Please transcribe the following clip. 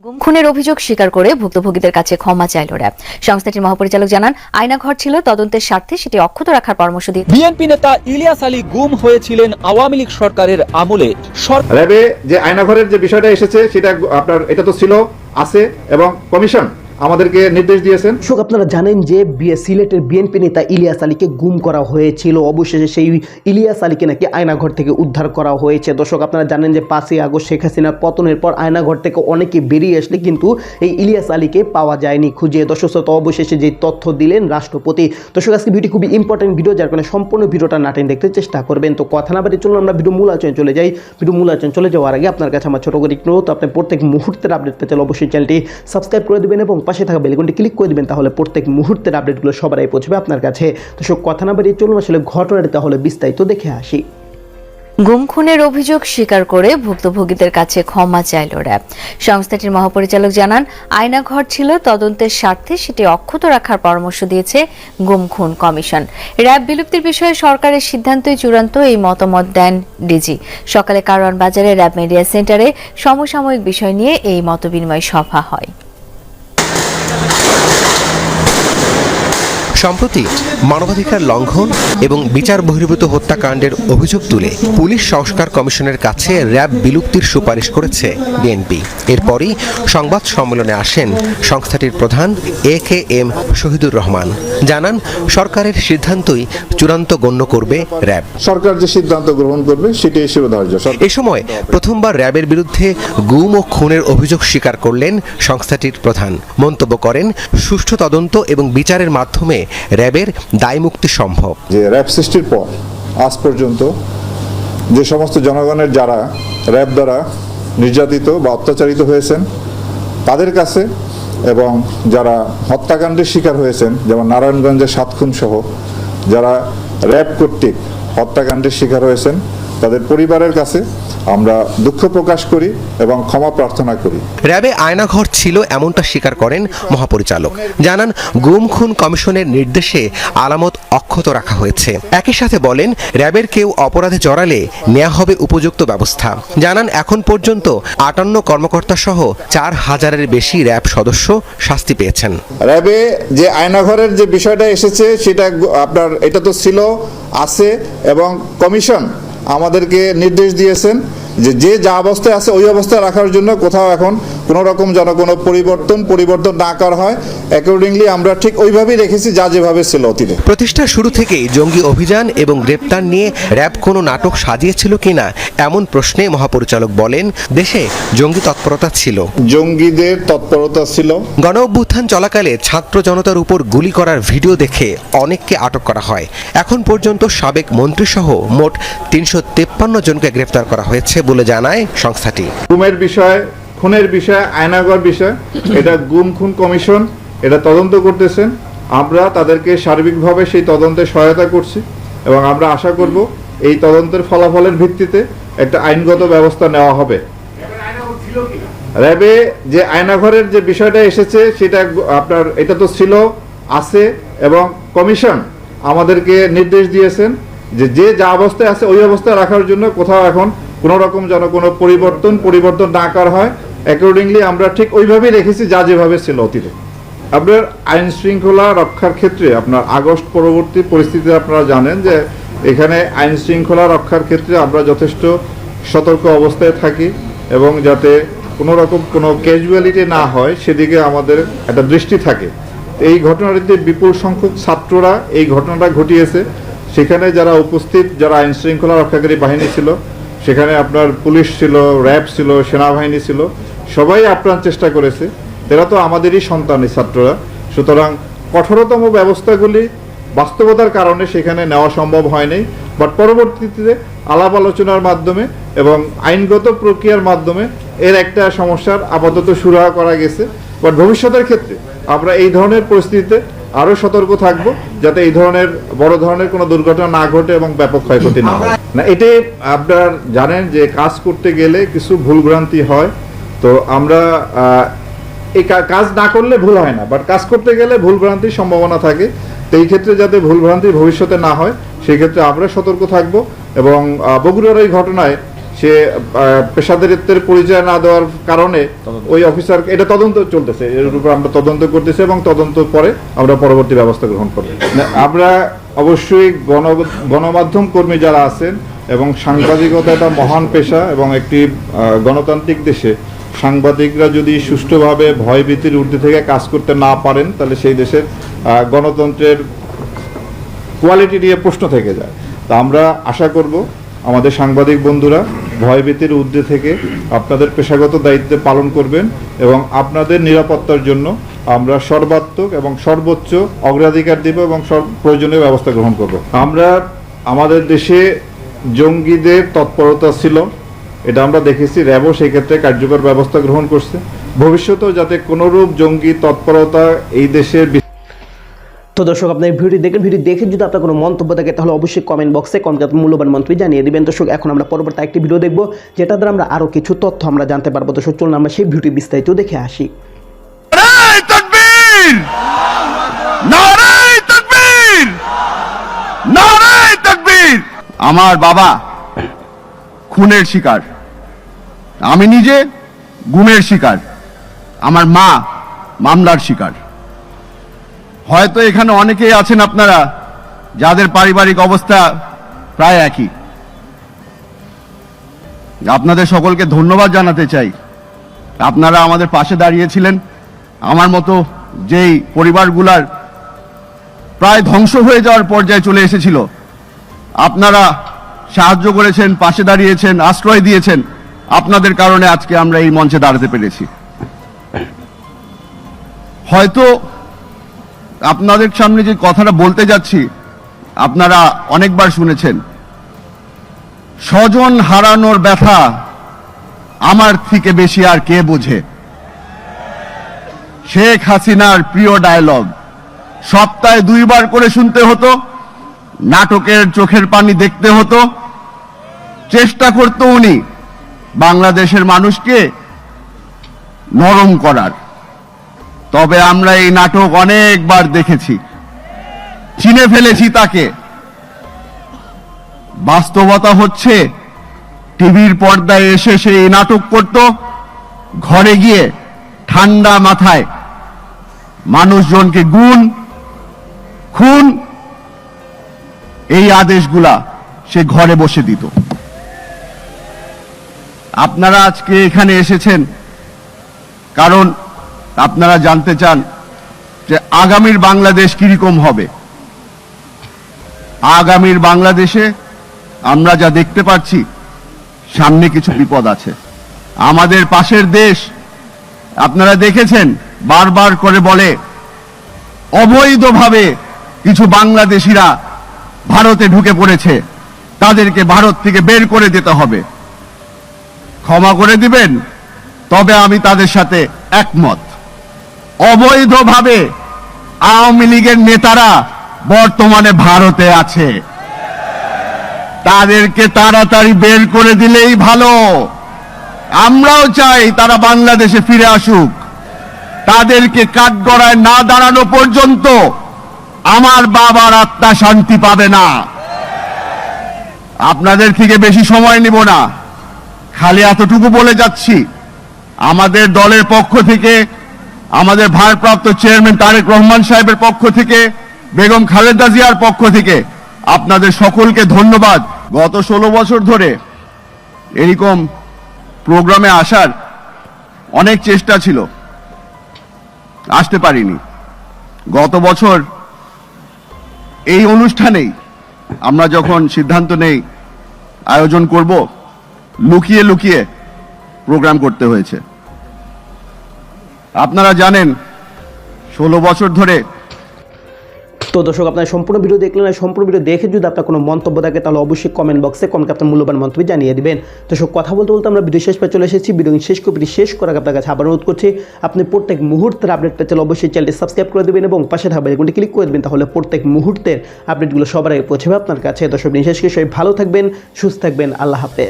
গুম খুনের অভিযোগ স্বীকার করে ভুক্তভোগীদের কাছে ক্ষমা চাইল র্যাব। সংস্থাটির মহাপরিচালক জানান আয়নাঘর ছিল তদন্তের স্বার্থে সেটি অক্ষত রাখার পরামর্শ দিয়ে। বিএনপি নেতা ইলিয়াস আলী গুম হয়েছিলেন আওয়ামী লীগ সরকারের আমলে। সরকার র্যাবে যে আয়নাঘরের যে বিষয়টা এসেছে সেটা আপনার এটা তো ছিল আছে এবং কমিশন। আমাদেরকে নির্দেশ দিয়েছেন। শোক আপনারা জানেন যে সিলেটের বিএনপি নেতা ইলিয়াস আলীকে গুম করা হয়েছিল। অবশেষে সেই ইলিয়াস আলীকে নাকি আয়নাঘর থেকে উদ্ধার করা হয়েছে। দর্শক আপনারা জানেন যে পাঁচই আগস্ট শেখ হাসিনার পতনের পর আয়নাঘর থেকে অনেকে বেরিয়ে আসলে কিন্তু এই ইলিয়াস আলীকে পাওয়া যায়নি খুঁজে। দর্শক অবশেষে যে তথ্য দিলেন রাষ্ট্রপতি। দর্শক আজকে ভিডিও খুবই ইম্পর্টেন্ট ভিডিও যার কারণে সম্পূর্ণ ভিডিওটা নাটেন দেখতে চেষ্টা করবেন। তো কথা না বাড়ি চলুন আমরা ভিডিও মূল আলোচনায় চলে যাই। ভিডিও মূল আলোচনা চলে যাওয়ার আগে আপনার কাছে আমার ছোট করে একটু অনুরোধ, আপনি প্রত্যেক মুহূর্তের আপডেট পেতে অবশ্যই চ্যানেলটি সাবস্ক্রাইব করে দেবেন এবং পাশে থাকা বেলকনটি ক্লিক করে দেবেন, তাহলে প্রত্যেক মুহূর্তের আপডেটগুলো সবার আগে পৌঁছবে আপনার কাছে। তো সব কথা না বাড়িয়ে চলুন আসলে ঘটনাটি তাহলে বিস্তারিত দেখে আসি। গুম খুনের অভিযোগ স্বীকার করে ভুক্তভোগীদের কাছে ক্ষমা চাইল র্যাব। সংস্থাটির মহাপরিচালক জানান, আয়নাঘর ছিল, তদন্তের স্বার্থে সেটি অক্ষত রাখার পরামর্শ দিয়েছে গুম খুন কমিশন। র্যাব বিলুপ্তির বিষয়ে সরকারের সিদ্ধান্তই চূড়ান্ত, এই মতামত দেন ডিজি। সকালে কারওয়ান বাজারে র্যাব মিডিয়া সেন্টারে সমসাময়িক বিষয় নিয়ে এই মতবিনিময় সভা হয়। সম্প্রতি মানবাধিকার লঙ্ঘন এবং বিচার বহির্ভূত হত্যাকাণ্ডের অভিযোগ তুলে পুলিশ সংস্কার কমিশনের কাছে র্যাব বিলুপ্তির সুপারিশ করেছে বিএনপি। এরপরই সংবাদ সম্মেলনে আসেন সংস্থাটির প্রধান A K M Shahidur Rahman. জানান সরকারের সিদ্ধান্তই চূড়ান্ত গণ্য করবে র্যাব। সরকার যে সিদ্ধান্ত গ্রহণ করবে সেটাই শিরোধার্য এ সময় প্রথমবার র্যাবের বিরুদ্ধে গুম ও খুনের অভিযোগ স্বীকার করলেন সংস্থাটির প্রধান। মন্তব্য করেন সুষ্ঠু তদন্ত এবং বিচারের মাধ্যমে র্যাবের দায়মুক্তি সম্ভব। যে র্যাব সৃষ্টির পর, আজ পর্যন্ত যে সমস্ত জনগণের যারা র্যাব দ্বারা নির্যাতিত বা অত্যাচারিত হয়েছেন, তাদের কাছে এবং যারা হত্যাকাণ্ডের শিকার হয়েছেন, যেমন নারায়ণগঞ্জের সাত খুন সহ, যারা র্যাব কর্তৃক হত্যাকাণ্ডের শিকার হয়েছেন, তাদের পরিবারের কাছে আমরা দুঃখ প্রকাশ করি এবং ক্ষমা প্রার্থনা করি। র্যাবে আয়নাঘর ছিল এমনটা স্বীকার করেন মহাপরিচালক। জানান গুম খুন কমিশনের নির্দেশে আলামত অক্ষত রাখা হয়েছে। একই সাথে বলেন র্যাবের কেউ অপরাধে জড়ালে নেওয়া হবে উপযুক্ত ব্যবস্থা। জানান এখন পর্যন্ত আটান্ন কর্মকর্তা সহ চার হাজারের বেশি র্যাব সদস্য শাস্তি পেয়েছেন। র্যাবে যে আয়নাঘরের যে বিষয়টা এসেছে সেটা আপনার এটা তো ছিল আছে এবং কমিশন আমাদেরকে নির্দেশ দিয়েছেন যে যে যা অবস্থায় আছে ওই অবস্থায় রাখার জন্য কোথাও এখন কোনো রকম যেন কোনো পরিবর্তন পরিবর্তন না করা হয়। অ্যাকর্ডিংলি আমরা ঠিক ওইভাবেই রেখেছি যা যেভাবে ছিল অতীতে। প্রতিষ্ঠার শুরু থেকেই জঙ্গি অভিযান এবং গ্রেপ্তার নিয়ে র্যাব কোনো নাটক সাজিয়েছিল কিনা এমন প্রশ্নে মহাপরিচালক বলেন দেশে জঙ্গি তৎপরতা ছিল। জঙ্গিদের তৎপরতা ছিল। গণ অভ্যুত্থান চলাকালে ছাত্র জনতার উপর গুলি করার ভিডিও দেখে অনেককে আটক করা হয়। এখন পর্যন্ত সাবেক মন্ত্রীসহ মোট তিনশো জনকে গ্রেপ্তার করা হয়েছে বলে জানায় সংস্থাটি। গুমের বিষয় খুনের বিষয় আয়নাগর বিষয়, এটা গুম খুন কমিশন, এটা তদন্ত করতেছেন আমরা তাদেরকে সার্বিকভাবে সেই তদন্তে সহায়তা করছি এবং আমরা আশা করব এই তদন্তের ফলাফলের ভিত্তিতে একটা আইনগত ব্যবস্থা নেওয়া হবে। র্যাবে যে আয়নাঘরের যে বিষয়টা এসেছে, সেটা আপনার, এটা তো ছিল, আছে এবং কমিশন আমাদেরকে নির্দেশ দিয়েছেন যে যে যা অবস্থায় আছে ওই অবস্থায় রাখার জন্য কোথাও এখন কোনো রকম যেন কোনো পরিবর্তন পরিবর্তন না করা হয়। অ্যাকর্ডিংলি আমরা ঠিক ওইভাবেই রেখেছি যা যেভাবে ছিল অতীতে। আপনার আইন শৃঙ্খলা রক্ষার ক্ষেত্রে আপনার আগস্ট পরবর্তী পরিস্থিতি আপনারা জানেন যে এখানে আইন শৃঙ্খলা রক্ষার ক্ষেত্রে আমরা যথেষ্ট সতর্ক অবস্থায় থাকি এবং যাতে কোনো রকম কোনো ক্যাজুয়ালিটি না হয়, সেদিকে আমাদের একটা দৃষ্টি থাকে। এই ঘটনাটিতে বিপুল সংখ্যক ছাত্ররা এই ঘটনাটা ঘটিয়েছে। সেখানে যারা উপস্থিত, যারা আইন শৃঙ্খলা রক্ষাকারী বাহিনী ছিল, সেখানে আপনার পুলিশ ছিল, র্যাব ছিল, সেনাবাহিনী ছিল সবাই আপ্রাণ চেষ্টা করেছে। এরা তো আমাদেরই সন্তান ছাত্ররা। সুতরাং কঠোরতম ব্যবস্থাগুলি বাস্তবতার কারণে সেখানে নেওয়া সম্ভব হয়নি। বাট পরবর্তীতে আলাপ আলোচনার মাধ্যমে এবং আইনগত প্রক্রিয়ার মাধ্যমে এর একটা সমস্যার আপাতত সুরাহা করা গেছে। বাট ভবিষ্যতের ক্ষেত্রে আমরা এই ধরনের পরিস্থিতিতে আরও সতর্ক থাকব যাতে এই ধরনের বড় ধরনের কোনো দুর্ঘটনা না ঘটে এবং ব্যাপক ক্ষয়ক্ষতি না হয়। না, এটাই আপনার জানেন যে কাজ করতে গেলে কিছু ভুলভ্রান্তি হয়। তো আমরা এই কাজ না করলে ভুল হয় না বাট কাজ করতে গেলে ভুল ভ্রান্তির সম্ভাবনা থাকে। তো এই ক্ষেত্রে যাতে ভুল ভ্রান্তি ভবিষ্যতে না হয় সেই ক্ষেত্রে আমরা সতর্ক থাকব এবং বগুড়ার এই ঘটনায় সে পেশাদারিত্বের পরিচয় না দেওয়ার কারণে ওই অফিসার এটা তদন্ত চলতেছে এর উপর আমরা তদন্ত করতেছি এবং তদন্ত পরে আমরা পরবর্তী ব্যবস্থা গ্রহণ করব। আমরা অবশ্যই গণ গণমাধ্যম কর্মী যারা আছেন এবং সাংবাদিকতা একটা মহান পেশা এবং একটি গণতান্ত্রিক দেশে সাংবাদিকরা যদি সুষ্ঠুভাবে ভয়ভীতির ঊর্ধ্বে থেকে কাজ করতে না পারেন, তাহলে সেই দেশের গণতন্ত্রের কোয়ালিটি নিয়ে প্রশ্ন থেকে যায়। তা আমরা আশা করব, আমাদের সাংবাদিক বন্ধুরা ভয়ভীতির ঊর্ধ্বে থেকে আপনাদের পেশাগত দায়িত্ব পালন করবেন এবং আপনাদের নিরাপত্তার জন্য আমরা সর্বাত্মক এবং সর্বোচ্চ অগ্রাধিকার দেব এবং সব প্রয়োজনীয় ব্যবস্থা গ্রহণ করব। আমরা, আমাদের দেশে জঙ্গিদের তৎপরতা ছিল। এটা আমরা দেখেছি র্যাবও সেই ক্ষেত্রে কার্যকর ব্যবস্থা গ্রহণ করছে। ভবিষ্যতেও যাতে কোনোরূপ জঙ্গি তৎপরতা এই দেশের তো দর্শক আপনার ভিডিও দেখেন ভিডিও দেখে যদি আপনার কোনো মন্তব্য থাকে তাহলে অবশ্যই কমেন্ট বক্সে কমেন্ট মূল্যবান মন্তব্য জানিয়ে দিবেন। দর্শক এখন আমরা পরবর্তী একটি ভিডিও দেখব যেটা দ্বারা আমরা আরও কিছু তথ্য আমরা জানতে পারব। দর্শক চলুন আমরা সেই ভিডিও বিস্তারিত দেখে আসি। আমার বাবা খুনের শিকার। আমি নিজে গুমের শিকার। আমার মা মামলার শিকার। হয়তো এখানে অনেকেই আছেন আপনারা, যাদের পারিবারিক অবস্থা প্রায় একই। আপনাদের সকলকে ধন্যবাদ জানাতে চাই। আপনারা আমাদের পাশে দাঁড়িয়েছিলেন। আমার মতো যেই পরিবারগুলার প্রায় ধ্বংস হয়ে যাওয়ার পর্যায়ে চলে এসেছিল। আপনারা সাহায্য করেছেন, পাশে দাঁড়িয়েছেন, আশ্রয় দিয়েছেন। আপনাদের কারণে আজকে আমরা এই মঞ্চে দাঁড়াতে পেরেছি। হয়তো আপনাদের সামনে যে কথাটা বলতে যাচ্ছি, আপনারা অনেকবার শুনেছেন। স্বজন হারানোর ব্যথা আমার থেকে বেশি আর কে বোঝে? শেখ হাসিনার প্রিয় ডায়লগ সপ্তাহে দুইবার করে শুনতে হতো, নাটকের চোখের পানি দেখতে হতো চেষ্টা করতো উনি বাংলাদেশের মানুষকে নরম করার। তবে আমরা এই নাটক অনেকবার দেখেছি। চিনে ফেলেছি তাকে। বাস্তবতা হচ্ছে, টিভির পর্দায় এসে সে এই নাটক করত, ঘরে গিয়ে ঠান্ডা মাথায় মানুষজনকে গুণ, খুন, এই আদেশগুলা সে ঘরে বসে দিত। আপনারা আজকে এখানে এসেছেন কারণ আপনারা জানতে চান যে আগামীর বাংলাদেশ কীরকম হবে। আগামীর বাংলাদেশে আমরা যা দেখতে পাচ্ছি, সামনে কিছু বিপদ আছে। আমাদের পাশের দেশ, আপনারা দেখেছেন, বারবার করে বলে, অবৈধভাবে কিছু বাংলাদেশিরা ভারতে ঢুকে পড়েছে। তাদেরকে ভারত থেকে বের করে দিতে হবে। ক্ষমা করে দিবেন। তবে আমি তাদের সাথে একমত। অবৈধভাবে আওয়ামী লীগের নেতারা বর্তমানে ভারতে আছে। তাদেরকে তাড়াতাড়ি বের করে দিলেই ভালো। আমরাও চাই তারা বাংলাদেশে ফিরে আসুক। তাদেরকে কাঠগড়ায় না দাঁড়ানো পর্যন্ত আমার বাবার আত্মা শান্তি পাবে না। আপনাদের থেকে বেশি সময় নিব না। খালি এতটুকু বলে যাচ্ছি, আমাদের দলের পক্ষ থেকে, আমাদের ভারপ্রাপ্ত চেয়ারম্যান তারেক রহমান সাহেবের পক্ষ থেকে, বেগম খালেদা জিয়ার পক্ষ থেকে আপনাদের সকলকে ধন্যবাদ। গত ষোলো বছর ধরে এরকম প্রোগ্রামে আসার অনেক চেষ্টা ছিল, আসতে পারিনি। গত বছর এই অনুষ্ঠানেই আমরা যখন সিদ্ধান্ত নেই আয়োজন করব লুকিয়ে লুকিয়ে প্রোগ্রাম করতে হয়েছে। আপনারা জানেন, ষোলো বছর ধরে তো দর্শক, আপনার সম্পূর্ণ ভিডিও দেখলেন আর সম্পূর্ণ ভিডিও দেখে যদি আপনার কোনো মন্তব্য থাকে, তাহলে অবশ্যই কমেন্ট বক্সে কমেন্ট আপনার মূল্যবান মন্তব্য জানিয়ে দেবেন। সব কথা বলতে বলতে আমরা ভিডিও শেষ পেয়ে চলে এসেছি। ভিডিও শেষ করে শেষ করার আপনার কাছে আবার অনুরোধ করছি, আপনি প্রত্যেক মুহূর্তের আপডেট পেতে অবশ্যই চ্যানেলটি সাবস্ক্রাইব করে দেবেন এবং পাশে থাকবে আইকনটি ক্লিক করে দেবেন, তাহলে প্রত্যেক মুহূর্তের আপডেটগুলো সবার আগে পৌঁছবে আপনার কাছে। দর্শক দিন শেষ করে সবাই ভালো থাকবেন, সুস্থ থাকবেন, আল্লাহ হাফেজ।